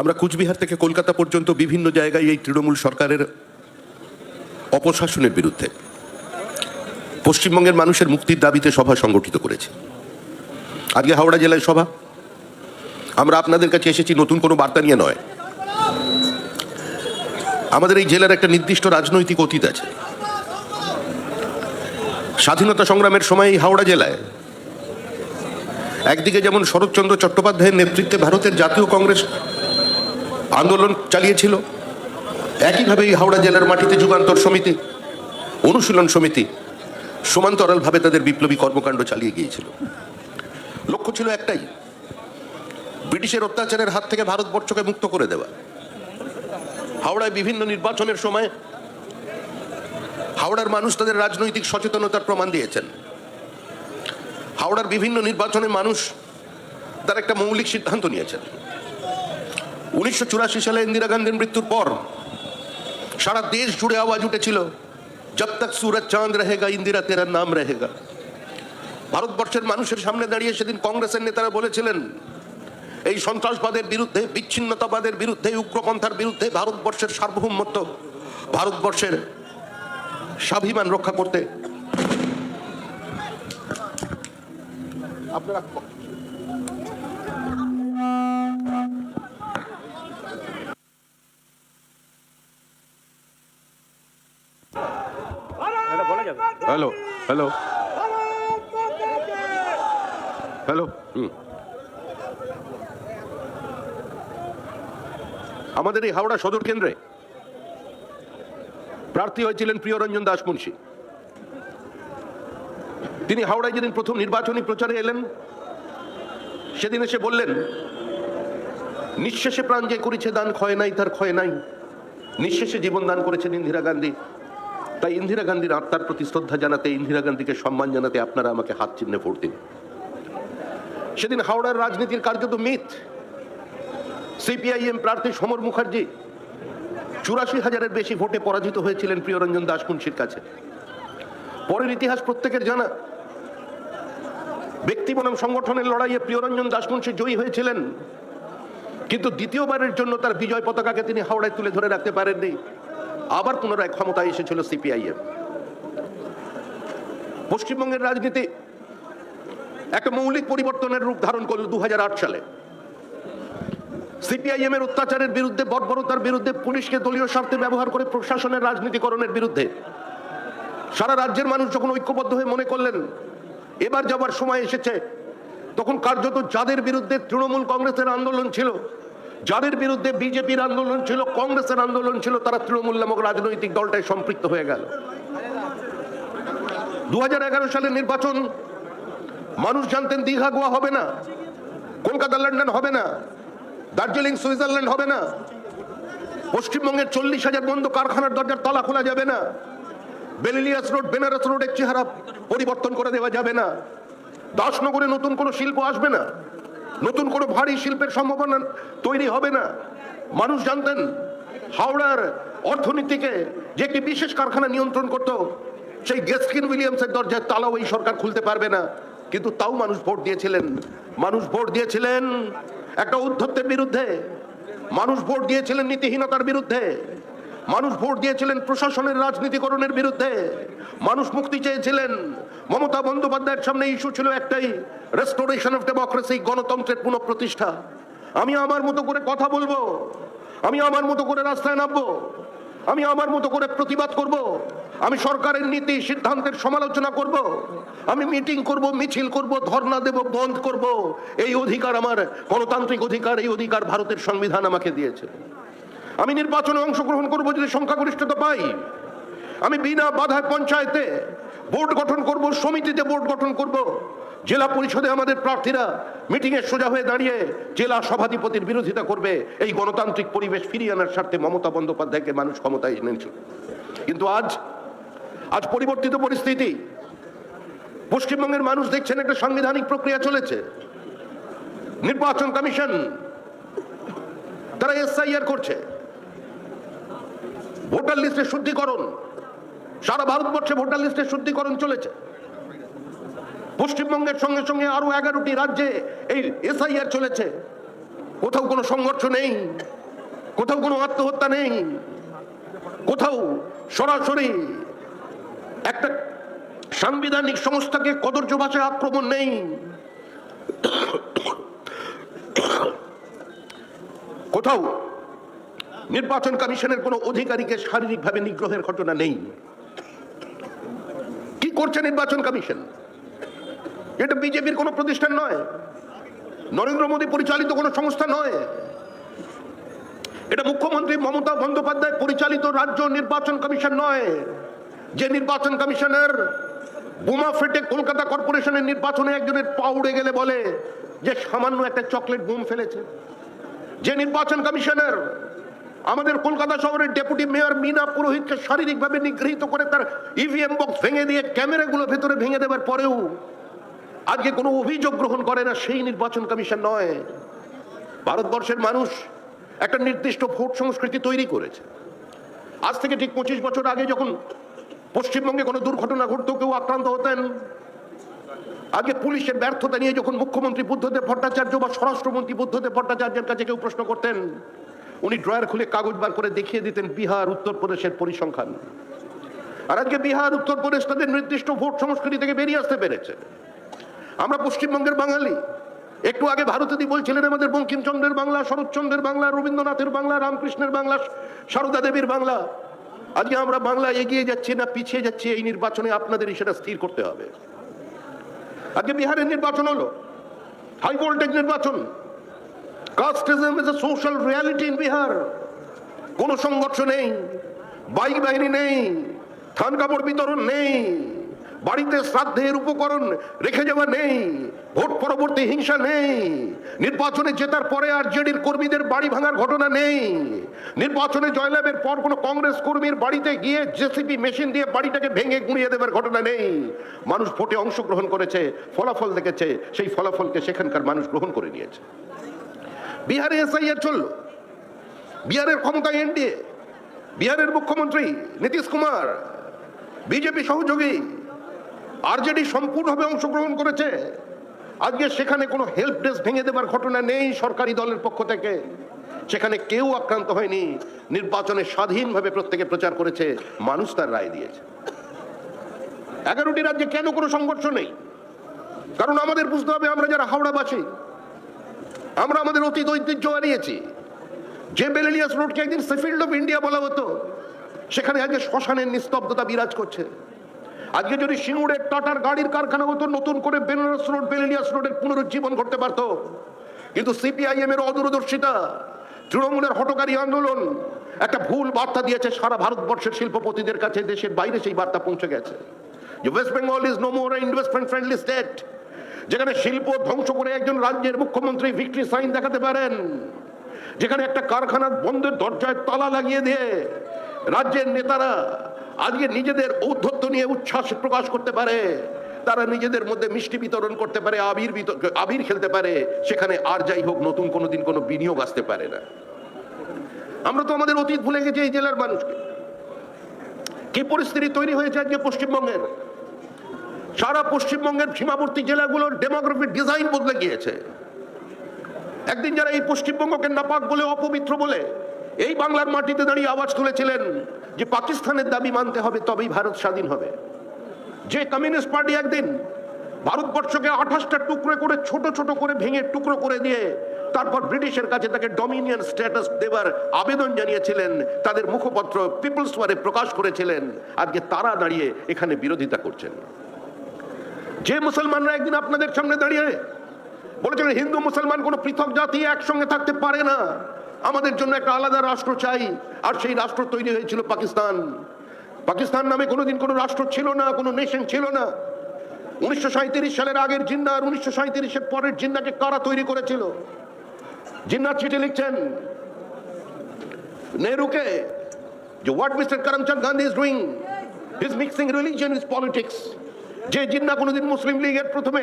আমরা কুচবিহার থেকে কলকাতা পর্যন্ত বিভিন্ন জায়গায় এই তৃণমূল সরকারের অপশাসনের বিরুদ্ধে পশ্চিমবঙ্গের মানুষের মুক্তির দাবিতে সভা সংগঠিত করেছে। আজকে হাওড়া জেলায় সভা। আমরা আপনাদের কাছে এসেছি, নতুন কোনো বার্তা নিয়ে নয়। আমাদের এই জেলার একটা নির্দিষ্ট রাজনৈতিক অতীত আছে। স্বাধীনতা সংগ্রামের সময় এই হাওড়া জেলায় একদিকে যেমন শরৎচন্দ্র চট্টোপাধ্যায়ের নেতৃত্বে ভারতের জাতীয় কংগ্রেস আন্দোলন চালিয়েছিল। একইভাবে এই হাওড়া জেলার মাটিতে যুগান্তর সমিতি, অনুশীলন সমিতি সমান্তরালভাবে তাদের বিপ্লবী কর্মকাণ্ড চালিয়ে গিয়েছিল। লক্ষ্য ছিল একটাই, ব্রিটিশের অত্যাচারের হাত থেকে ভারতবর্ষকে মুক্ত করে দেওয়া। হাওড়ায় বিভিন্ন নির্বাচনের সময় হাওড়ার মানুষ তাদের রাজনৈতিক সচেতনতার প্রমাণ দিয়েছেন। হাওড়ার বিভিন্ন নির্বাচনে মানুষ তার একটা মৌলিক সিদ্ধান্ত নিয়েছেন। উনিশশো চুরাশি সালে ইন্দিরা গান্ধীর মৃত্যুর পর সারা দেশ জুড়ে আওয়াজ উঠেছিল, জব তক সুরজ চাঁদ রহেগা, ইন্দিরা তেরা নাম রহেগা। ভারতবর্ষের মানুষের সামনে দাঁড়িয়ে সেদিন কংগ্রেসের নেতারা বলেছিলেন, এই সন্ত্রাসবাদের বিরুদ্ধে, বিচ্ছিন্নতাবাদের বিরুদ্ধে, উগ্রপন্থার বিরুদ্ধে ভারতবর্ষের সার্বভৌমত্ব, ভারতবর্ষের স্বাভিমান রক্ষা করতে। আপনারা হ্যালো হ্যালো হুম আমাদের এই হাওড়া সদর কেন্দ্রে প্রার্থী হয়েছিলেন প্রিয়রঞ্জন দাস মুন্সী। তিনি হাওড়ায় যেদিন প্রথম নির্বাচনী প্রচারে এলেন, সেদিন এসে বললেন, নিঃশেষে প্রাণ যে করেছে দান ক্ষয় নাই, তার ক্ষয় নাই। নিঃশেষে জীবন দান করেছেন ইন্দিরা গান্ধী। তাই ইন্দিরা গান্ধীর আত্মার প্রতি শ্রদ্ধা জানাতে, ইন্দিরা গান্ধীকে সম্মান জানাতে আপনারা আমাকে হাত চিহ্নে ভোট দিন সেদিন হাওড়ার রাজনীতির কার্যত মিথ। সিপিআইএম প্রার্থী সমর মুখার্জি চুরাশি হাজারের বেশি ভোটে পরাজিত হয়েছিলেন প্রিয়রঞ্জন দাস মুন্সির কাছে। পরের ইতিহাস প্রত্যেকের জানা। ব্যক্তি বনাম সংগঠনের লড়াইয়ে প্রিয়রঞ্জন দাসমুন্সী জয়ী হয়েছিলেন। কিন্তু দ্বিতীয়বারের জন্য তার বিজয় পতাকাকে তিনি হাওড়ায় তুলে ধরে রাখতে পারেননি। আবার পুনরায় ক্ষমতায় এসেছিল সিপিআইএম। পশ্চিমবঙ্গের রাজনীতি একটা মৌলিক পরিবর্তনের রূপ ধারণ করল দুহাজার আট সালে। সিপিআইএম এর অত্যাচারের বিরুদ্ধে, বর্বরতার বিরুদ্ধে, পুলিশকে দলীয় স্বার্থে ব্যবহার করে প্রশাসনের রাজনীতিকরণের বিরুদ্ধে। সারা রাজ্যের মানুষ যখন ঐক্যবদ্ধ হয়ে মনে করলেন, এবার যাবার সময় এসেছে, তখন কার্যত যাদের বিরুদ্ধে তৃণমূল কংগ্রেসের আন্দোলন ছিল যাদের বিরুদ্ধে বিজেপির আন্দোলন ছিল, কংগ্রেসের আন্দোলন ছিল, তারা তৃণমূল নামক রাজনৈতিক দলটায় সম্পৃক্ত হয়ে গেল। দু সালের নির্বাচন, মানুষ জানতেন দীঘা, গোয়া হবে না, কলকাতা, লন্ডন হবে না, দার্জিলিং, সুইজারল্যান্ড হবে না, পশ্চিমবঙ্গের চল্লিশ হাজার বন্ধ কারখানার দরজার তালা খোলা যাবে না, বেলিলিয়াস রোড, বেনারস রোডের চেহারা পরিবর্তন করে দেওয়া যাবে না, দাসনগরে নতুন কোনো শিল্প আসবে না। নতুন কোনো ভারী শিল্পের সম্ভাবনা তৈরি হবে না। মানুষ জানতেন, হাওড়ার অর্থনীতিকে যে একটি বিশেষ কারখানা নিয়ন্ত্রণ করত, সেই গেস্কিন উইলিয়ামসের দরজার তালাও এই সরকার খুলতে পারবে না। কিন্তু তাও মানুষ ভোট দিয়েছিলেন। মানুষ ভোট দিয়েছিলেন একটা উদ্ধত্তের বিরুদ্ধে। মানুষ ভোট দিয়েছিলেন নীতিহীনতার বিরুদ্ধে। মানুষ ভোট দিয়েছিলেন প্রশাসনের রাজনীতিকরণের বিরুদ্ধে। মানুষ মুক্তি চেয়েছিলেন। মমতা বন্দ্যোপাধ্যায়ের সামনে ইস্যু ছিল একটাই রেস্টোরেশন অফ ডেমোক্রেসি গণতন্ত্রের পুনঃপ্রতিষ্ঠা। আমি আমার মতো করে কথা বলব, আমি আমার মতো করে রাস্তায় নামবো, আমি আমার মতো করে প্রতিবাদ করব, আমি সরকারের নীতি, সিদ্ধান্তের সমালোচনা করব, আমি মিটিং করব, মিছিল করব, ধর্ণা দেব, বন্ধ করব। এই অধিকার আমার, গণতান্ত্রিক অধিকার, এই অধিকার ভারতের সংবিধান আমাকে দিয়েছে। আমি নির্বাচনে অংশগ্রহণ করব যদি সংখ্যাগরিষ্ঠতা পাই। আমি বিনা বাধায় পঞ্চায়েতে বোর্ড গঠন করব, সমিতিতে বোর্ড গঠন করব। জেলা পরিষদে আমাদের প্রার্থীরা মিটিংয়ে সোজা হয়ে দাঁড়িয়ে জেলা সভাধিপতির বিরোধিতা করবে। এই গণতান্ত্রিক পরিবেশ ফিরিয়ে আনার স্বার্থে মমতা বন্দ্যোপাধ্যায়কে মানুষ ক্ষমতায় এনেছিল। কিন্তু আজ আজ পরিবর্তিত পরিস্থিতি। পশ্চিমবঙ্গের মানুষ দেখছেন একটা সাংবিধানিক প্রক্রিয়া চলেছে। নির্বাচন কমিশন, তারা এসআইআর করছে। ভোটার লিস্টের শুদ্ধিকরণ। সারা ভারতবর্ষে ভোটার লিস্টের শুদ্ধিকরণ চলেছে। পশ্চিমবঙ্গের সঙ্গে সঙ্গে আরও এগারোটি রাজ্যে এই এসআইআর চলেছে। কোথাও কোনো সংঘর্ষ নেই, কোথাও কোনো আত্মহত্যা নেই, কোথাও সরাসরি একটা সাংবিধানিক সংস্থাকে কদর্য ভাষায় আক্রমণ নেই। কোথাও নির্বাচন কমিশনের কোনো অধিকারীকে শারীরিকভাবে নিগ্রহের ঘটনা নেই। কি করছে নির্বাচন কমিশন? এটা বিজেপির কোনো প্রতিষ্ঠান নয়। নরেন্দ্র মোদী পরিচালিত কোনো সংস্থা নয়। এটা মুখ্যমন্ত্রী মমতা বন্দ্যোপাধ্যায় পরিচালিত রাজ্য নির্বাচন কমিশন নয়। যে নির্বাচন কমিশনের বোমা ফেটে কলকাতা কর্পোরেশনের নির্বাচনে একজনের পা উড়ে গেলে বলে যে সামান্য একটা চকলেট বোম ফেলেছে। যে নির্বাচন কমিশনের আমাদের কলকাতা শহরের ডেপুটি মেয়র মিনা পুরোহিতকে শারীরিকভাবে নিগৃহীত করে তার ইভিএম বক্স ভেঙে দিয়ে ক্যামেরাগুলো ভেতরে ভেঙে দেওয়ার পরেও আজকে কোনো অভিযোগ গ্রহণ করে না, সেই নির্বাচন কমিশন নয়। ভারতবর্ষের মানুষ একটা নির্দিষ্ট ভোট সংস্কৃতি তৈরি করেছে। আজ থেকে ঠিক পঁচিশ বছর আগে যখন পশ্চিমবঙ্গে কোনো দুর্ঘটনা ঘটতো, কেউ আক্রান্ত হতেন। আগে পুলিশের ব্যর্থতা নিয়ে যখন মুখ্যমন্ত্রী বুদ্ধদেব ভট্টাচার্য বা স্বরাষ্ট্রমন্ত্রী বুদ্ধদেব ভট্টাচার্যের কাছে কেউ প্রশ্ন করতেন উনি ড্রয়ার খুলে কাগজ বার করে দেখিয়ে দিতেন বিহার উত্তরপ্রদেশের পরিসংখ্যান। আর আজকে বিহার উত্তরপ্রদেশ তাদের নির্দিষ্ট ভোট সংস্কৃতি থেকে বেরিয়ে আসতে পেরেছে। আমরা পশ্চিমবঙ্গের বাঙালি। একটু আগে ভারতীদি বলছিলেন, আমাদের বঙ্কিমচন্দ্রের বাংলা, শরৎচন্দ্রের বাংলা, রবীন্দ্রনাথের বাংলা, রামকৃষ্ণের বাংলা, সারদা দেবীর বাংলা। আজকে আমরা বাংলা এগিয়ে যাচ্ছি না, পিছিয়ে যাচ্ছি, এই নির্বাচনে আপনাদেরই সেটা স্থির করতে হবে। আজকে বিহারের নির্বাচন হলো। হাই ভোল্টেজ নির্বাচন। Casteism is a social reality in Bihar কোনো সংঘর্ষ নেই বাইক বাহিনী নেই, থান কাপড় বিতরণ নেই, বাড়িতে শ্রাদ্ধের উপকরণ রেখে যাওয়া নেই, ভোট পরবর্তী হিংসা নেই, নির্বাচনে জেতার পরে আর জেডির কর্মীদের বাড়ি ভাঙার ঘটনা নেই, নির্বাচনে জয়লাভের পর কোনো কংগ্রেস কর্মীর বাড়িতে গিয়ে জেসিপি মেশিন দিয়ে বাড়িটাকে ভেঙে গুঁড়িয়ে দেবার ঘটনা নেই। মানুষ ভোটে অংশগ্রহণ করেছে, ফলাফল দেখেছে, সেই ফলাফলকে সেখানকার মানুষ গ্রহণ করে নিয়েছে। বিহারে এসআইআর চলল। বিহারের ক্ষমতায় এনডিএ, বিহারের মুখ্যমন্ত্রী নীতিশ কুমার, বিজেপি সহযোগী, আরজেডি সম্পূর্ণভাবে অংশগ্রহণ করেছে। আজকে সেখানে কোনো হেল্প ডেস্ক ভেঙে দেবার ঘটনা নেই সরকারি দলের পক্ষ থেকে। সেখানে কেউ আক্রান্ত হয়নি, নির্বাচনে স্বাধীনভাবে প্রত্যেকে প্রচার করেছে, মানুষ তার রায় দিয়েছে। এগারোটি রাজ্যে কেন কোনো সংঘর্ষ নেই? কারণ আমাদের বুঝতে হবে আমরা যারা হাওড়াবাসী আমরা আমাদের অতীত ঐতিহ্য হারিয়েছি। যে বেলেলিয়াস রোডকে একদিন সেফিল্ড অফ ইন্ডিয়া বলা হতো, সেখানে আজকে শ্মশানের নিস্তব্ধতা বিরাজ করছে। আজকে যদি সিঙ্গুরের টাটার গাড়ির কারখানা হতো, নতুন করে বেনারস রোড, বেলেলিয়াস রোডের পুনরুজ্জীবন ঘটতে পারত। কিন্তু সিপিআইএম এর অদূরদর্শিতা, তৃণমূলের হটকারী আন্দোলন, একটা ভুল বার্তা দিয়েছে সারা ভারতবর্ষের শিল্পপতিদের কাছে, দেশের বাইরে সেই বার্তা পৌঁছে গেছে। West Bengal is no more investment friendly state. যেখানে শিল্প ধ্বংস করে একজন রাজ্যের মুখ্যমন্ত্রী ভিক্টরি সাইন দেখাতে পারেন। যেখানে একটা কারখানার বন্ধের দরজায় তালা লাগিয়ে দিয়ে রাজ্যের নেতারা আজকে নিজেদের ঔদ্ধত্য নিয়ে উচ্ছ্বাস প্রকাশ করতে পারে। তারা নিজেদের মধ্যে মিষ্টি বিতরণ করতে পারে, আবির আবির খেলতে পারে। সেখানে আর যাই হোক, নতুন কোনো দিন কোনো বিনিয়োগ আসতে পারে না। আমরা তো আমাদের অতীত ভুলে গেছি এই জেলার মানুষকে। কি পরিস্থিতি তৈরি হয়েছে আজকে পশ্চিমবঙ্গের? সারা পশ্চিমবঙ্গের সীমাবর্তী জেলাগুলোর ডেমোগ্রাফিক ডিজাইন বদলে গিয়েছে। একদিন যারা এই পশ্চিমবঙ্গকে নাপাক বলে, অপবিত্র বলে, এই বাংলার মাটিতে দাঁড়িয়ে আওয়াজ তুলেছিলেন যে পাকিস্তানের দাবি মানতে হবে, তবেই ভারত স্বাধীন হবে। যে কমিউনিস্ট পার্টি একদিন ভারতবর্ষকে আঠাশটা টুকরো করে, ছোট ছোট করে ভেঙে টুকরো করে দিয়ে তারপর ব্রিটিশের কাছে তাকে ডমিনিয়ন স্ট্যাটাস দেবার আবেদন জানিয়েছিলেন, তাদের মুখপত্র পিপলস ওয়ারে প্রকাশ করেছিলেন। আজকে তারা দাঁড়িয়ে এখানে বিরোধিতা করছেন। যে মুসলমানরা একদিন আপনাদের সামনে দাঁড়িয়ে বলেছিলেন হিন্দু, মুসলমান, কোনো পৃথক জাতি একসঙ্গে থাকতে পারে না। আমাদের জন্য একটা আলাদা রাষ্ট্র চাই, আর সেই রাষ্ট্র তৈরি হয়েছিল পাকিস্তান। পাকিস্তান নামে কোনোদিন কোনো রাষ্ট্র ছিল না, কোনো নেশন ছিল না। উনিশশো সাঁইত্রিশ সালের আগের জিন্না আর উনিশশো সাঁত্রিশের পরের জিন্নাকে কারা তৈরি করেছিল? জিন্না চিঠি লিখছেন নেহরুকে, যে what mister Karamchand Gandhi is doing is mixing religion is politics যে জিন্না কোনোদিন মুসলিম লীগের প্রথমে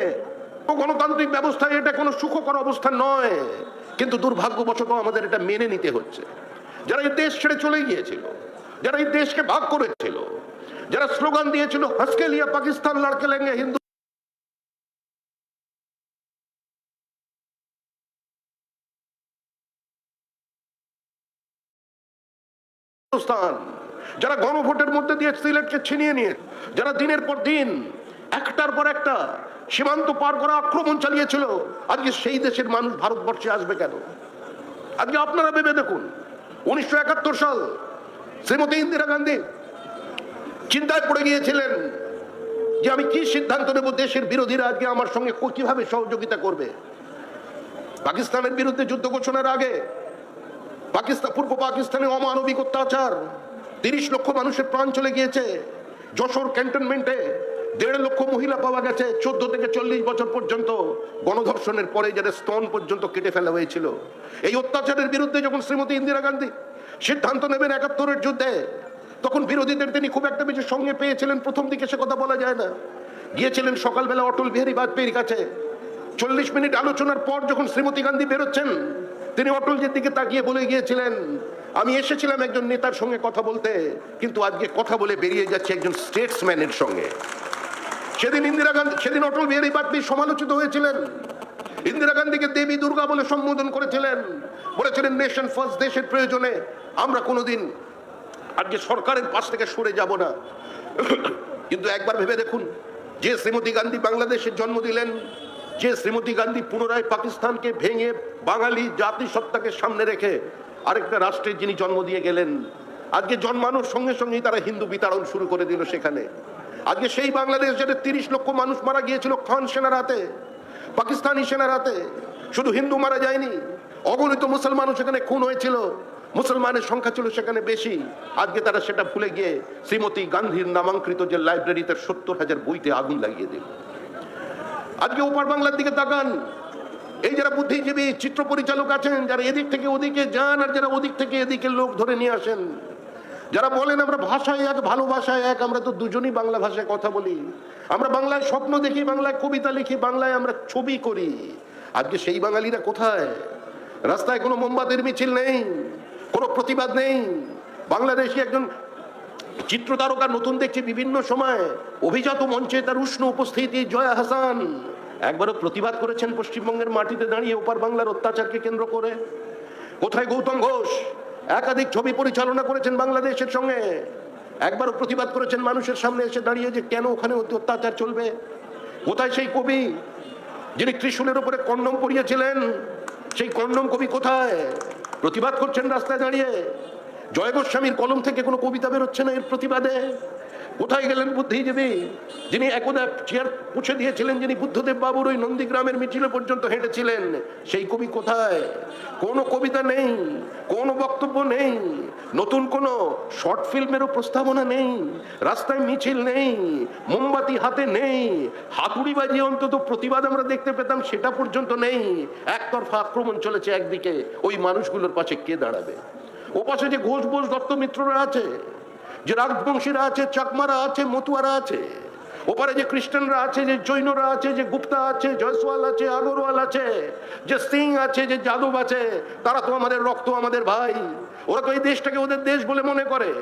গণতান্ত্রিক ব্যবস্থায় এটা কোনো সুখকর অবস্থা নয়, কিন্তু দুর্ভাগ্যবশত আমাদের এটা মেনে নিতে হচ্ছে। যারা এই দেশ ছেড়ে চলে গিয়েছিল, যারা এই দেশকে ভাগ করেছিল, যারা স্লোগান দিয়েছিল হাসকে লিয়া পাকিস্তান, লড়কে লেঙ্গে হিন্দু যারা গণভোটের মধ্যে দিয়ে সিলেটকে ছিনিয়ে নিয়ে, যারা দিনের পর দিন একটার পর একটা সীমান্ত পার করা আক্রমণ চালিয়েছিল। আজকে সেই দেশের মানুষ ভারতবর্ষে আসবে কেন? আজকে আপনারা ভেবে দেখুন, উনিশশো একাত্তর সাল শ্রীমতী ইন্দিরা গান্ধী চিন্তায় পড়ে গিয়েছিলেন যে আমি কি সিদ্ধান্ত নেব দেশের বিরোধীরা আজকে আমার সঙ্গে কীভাবে সহযোগিতা করবে। পাকিস্তানের বিরুদ্ধে যুদ্ধ ঘোষণার আগে পাকিস্তান পূর্ব পাকিস্তানে অমানবিক অত্যাচার, তিরিশ লক্ষ মানুষের প্রাণ চলে গিয়েছে। যশোর ক্যান্টনমেন্টে দেড় লক্ষ মহিলা পাওয়া গেছে চোদ্দ থেকে চল্লিশ বছর পর্যন্ত। গণধর্ষণের পরে যাদের স্তন পর্যন্ত কেটে ফেলা হয়েছিল। এই অত্যাচারের বিরুদ্ধে যখন শ্রীমতী ইন্দিরা গান্ধী সিদ্ধান্ত নেবেন একাত্তরের যুদ্ধে, তখন বিরোধীদের তিনি খুব একটা বেশি সঙ্গে পেয়েছিলেন, প্রথম দিকে সে কথা বলা যায় না। গিয়েছিলেন সকালবেলা অটল বিহারী বাজপেয়ীর কাছে। চল্লিশ মিনিট আলোচনার পর যখন শ্রীমতী গান্ধী বেরোচ্ছেন, তিনি অটলজির দিকে তাকিয়ে বলে গিয়েছিলেন, আমি এসেছিলাম একজন নেতার সঙ্গে কথা বলতে, কিন্তু আজকে কথা বলে বেরিয়ে যাচ্ছে একজন স্টেটসম্যানের সঙ্গে। সেদিন ইন্দিরা গান্ধী সেদিন অটল বিহারী বাজপেয়ী সমালোচিত হয়েছিলেন। ইন্দিরা গান্ধীকে দেবী দুর্গা বলে সম্বোধন করেছিলেন। বলেছিলেন নেশন ফার্স্ট দেশের প্রয়োজনে আমরা কোনোদিন আজকে সরকারের পাশ থেকে সরে যাব না। কিন্তু একবার ভেবে দেখুন, যে শ্রীমতী গান্ধী বাংলাদেশের জন্ম দিলেন, যে শ্রীমতী গান্ধী পুনরায় পাকিস্তানকে ভেঙে বাঙালি জাতিসত্তাকে সামনে রেখে আরেকটা রাষ্ট্রের যিনি জন্ম দিয়ে গেলেন, আজকে জন্মানোর সঙ্গে সঙ্গেই তারা হিন্দু বিতাড়ন শুরু করে দিল সেখানে। আজকে সেই বাংলাদেশ যেটা তিরিশ লক্ষ মানুষ মারা গিয়েছিল খান সেনার হাতে, পাকিস্তানি সেনার হাতে, শুধু হিন্দু মারা যায়নি, অগণিত মুসলমানও সেখানে খুন হয়েছিল, মুসলমানের সংখ্যা ছিল সেখানে বেশি। আজকে তারা সেটা ভুলে গিয়ে শ্রীমতী গান্ধীর নামাঙ্কৃত যে লাইব্রেরিতে সত্তর হাজার বইতে আগুন লাগিয়ে দিল। আজকে ওপার বাংলার দিকে তাকান, এই যারা বুদ্ধিজীবী, চিত্র পরিচালক আছেন, যারা এদিক থেকে ওদিকে যান আর যারা ওদিক থেকে এদিকে লোক ধরে নিয়ে আসেন যারা বলেন আমরা ভাষায় এক ভালোবাসায় এক, আমরা তো দুজনই বাংলা ভাষায় কথা বলি। আমরা বাংলায় স্বপ্ন দেখি, বাংলায় কবিতা লিখি, বাংলায় আমরা ছবি করি। আজকে সেই বাঙালিরা কোথায়? রাস্তায় কোনো মোমবাতির মিছিল নেই, কোনো প্রতিবাদ নেই। বাংলাদেশি একজন চিত্র তারকা নতুন দেখছি বিভিন্ন সময়। অভিজাত মঞ্চে তার উষ্ণ উপস্থিতি, জয়া হাসান। একবারও প্রতিবাদ করেছেন পশ্চিমবঙ্গের মাটিতে দাঁড়িয়ে ওপার বাংলার অত্যাচারকে কেন্দ্র করে। কোথায় গৌতম ঘোষ? একাধিক ছবি পরিচালনা করেছেন বাংলাদেশের সঙ্গে। একবারও প্রতিবাদ করেছেন মানুষের সামনে এসে দাঁড়িয়ে যে কেন ওখানে অতি অত্যাচার চলবে? কোথায় সেই কবি? যিনি ত্রিশুলের উপরে কন্ডম পরিয়েছিলেন, সেই কন্ডম কবি কোথায়? প্রতিবাদ করছেন রাস্তায় দাঁড়িয়ে। জয় গোস্বামীর কলম থেকে কোনো কবিতা বেরোচ্ছে না এর প্রতিবাদে। কোথায় গেলেন বুদ্ধিজীবী? যিনি একদা চেয়ার পুছে দিয়েছিলেন, যিনি বুদ্ধদেব বাবুর ওই নন্দীগ্রামের মিছিলে পর্যন্ত হেঁটেছিলেন, সেই কবি কোথায়? কোনো কবিতা নেই, কোনো বক্তব্য নেই, নতুন কোনো শর্ট ফিল্মেরও প্রস্তাবনা নেই, রাস্তায় মিছিল নেই, মোমবাতি হাতে নেই, হাতুড়ি বাজিয়ে অন্তত প্রতিবাদ আমরা দেখতে পেতাম, সেটা পর্যন্ত নেই। একতরফা আক্রমণ চলেছে একদিকে, ওই মানুষগুলোর পাশে কে দাঁড়াবে? ও পাশে যে ঘোষ বোস দত্ত মিত্ররা আছে যে রাজবংশীরা আছে, চাকমারা আছে, মতুয়ারা আছে, ওপারে যে খ্রিস্টানরা আছে, যে জৈনরা আছে, যে গুপ্তা আছে, জয়সওয়াল আছে, আগরওয়াল আছে, যে সিং আছে, যে যাদব আছে, তারা তো আমাদের রক্ত, আমাদের ভাই। ওরা তো এই দেশটাকে ওদের দেশ বলে মনে করে।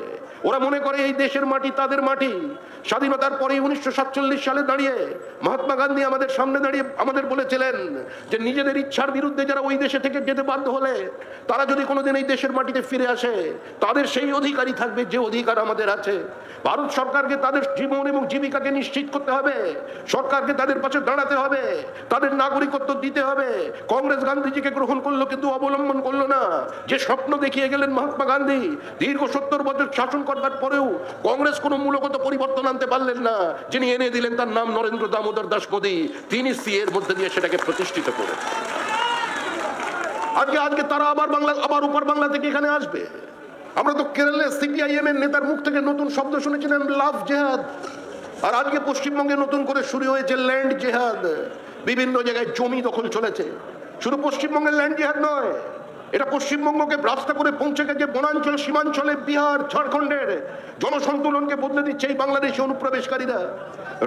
ওরা মনে করে এই দেশের মাটি তাদের মাটি। স্বাধীনতার পরে উনিশশো সাতচল্লিশ সালে দাঁড়িয়ে মহাত্মা গান্ধী আমাদের সামনে দাঁড়িয়ে আমাদের বলেছিলেন যে, নিজেদের ইচ্ছার বিরুদ্ধে যারা ওই দেশে থেকে যেতে বাধ্য হলে, তারা যদি কোনোদিন এই দেশের মাটিতে ফিরে আসে, তাদের সেই অধিকারই থাকবে, যে অধিকার আমাদের আছে। ভারত সরকারকে তাদের জীবন এবং জীবিকাকে নিশ্চিত করতে হবে। সরকারকে তাদের পাশে দাঁড়াতে হবে। তাদের নাগরিকত্ব দিতে হবে। কংগ্রেস গান্ধীজিকে গ্রহণ করল কিন্তু অবলম্বন করল না। যে স্বপ্ন দেখিয়ে গেলেন মহাত্মা গান্ধী দীর্ঘ সত্তর বছর শাসন করবার পরেও কংগ্রেস কোনো মূলগত পরিবর্তন আনতে পারলেন না। যিনি এনে দিলেন তার নাম নরেন্দ্র দামোদর দাস মোদী, তিনি সি এর মধ্যে দিয়ে সেটাকে প্রতিষ্ঠিত করে আজকে আজকে তারা আবার বাংলা, আবার উপর বাংলা থেকে এখানে আসবে। আমরা তো কেরলে সিপিআইএম এর নেতার মুখ থেকে নতুন শব্দ শুনেছিলেন লাভ জেহাদ। আর আজকে পশ্চিমবঙ্গে নতুন করে শুরু হয়েছে ল্যান্ড জেহাদ। বিভিন্ন জায়গায় জমি দখল চলেছে। শুধু পশ্চিমবঙ্গের ল্যান্ড জেহাদ নয় এটা পশ্চিমবঙ্গকে রাস্তা করে পৌঁছে গেছে বনাঞ্চল, সীমাঞ্চলে, বিহার, ঝাড়খণ্ডের জনসন্তুলনকে বদলে দিচ্ছে এই বাংলাদেশি অনুপ্রবেশকারীরা।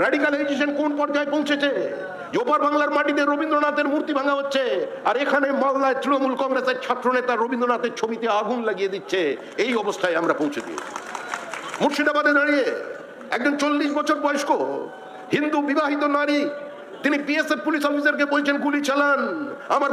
র্যাডিকালাইজেশন কোন পর্যায়ে পৌঁছেছে? ওপার বাংলার মাটিতে রবীন্দ্রনাথের মূর্তি ভাঙা হচ্ছে। আর এখানে মালদায় তৃণমূল কংগ্রেসের ছাত্রনেতা রবীন্দ্রনাথের ছবিতে আগুন লাগিয়ে দিচ্ছে। এই অবস্থায় আমরা পৌঁছে দিয়েছি। মুর্শিদাবাদে দাঁড়িয়ে একজন চল্লিশ বছর বয়স্ক হিন্দু বিবাহিত নারী, তিনি বিএসএফ পুলিশ অফিসারকে বলছেন, গুলি চালান, আমার